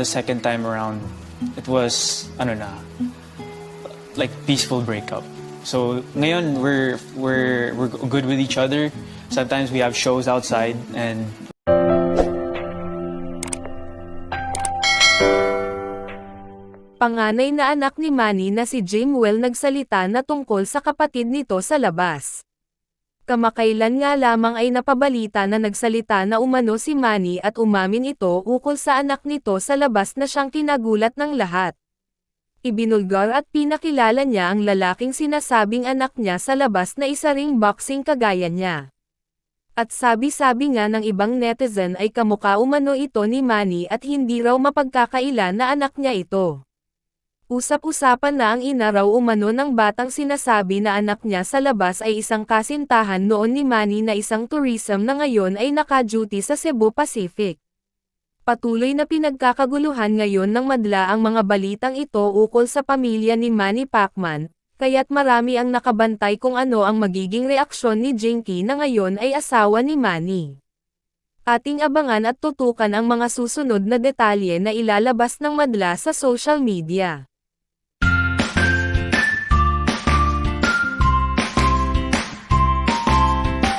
The second time around, it was, ano na, like peaceful breakup. So ngayon we're we're we're good with each other. Sometimes we have shows outside and Panganay na anak ni Manny na si Jimwell nagsalita na tungkol sa kapatid nito sa labas. Kamakailan nga lamang ay napabalita na nagsalita na umano si Manny at umamin ito ukol sa anak nito sa labas na siyang kinagulat ng lahat. Ibinulgar at pinakilala niya ang lalaking sinasabing anak niya sa labas na isa ring boxing kagaya niya. At sabi-sabi nga ng ibang netizen ay kamukha umano ito ni Manny at hindi raw mapagkakaila na anak niya ito. Usap-usapan na ang ina raw umano ng batang sinasabi na anak niya sa labas ay isang kasintahan noon ni Manny na isang tourism na ngayon ay naka-duty sa Cebu Pacific. Patuloy na pinagkakaguluhan ngayon ng madla ang mga balitang ito ukol sa pamilya ni Manny Pacman, kaya't marami ang nakabantay kung ano ang magiging reaksyon ni Jinky na ngayon ay asawa ni Manny. Ating abangan at tutukan ang mga susunod na detalye na ilalabas ng madla sa social media.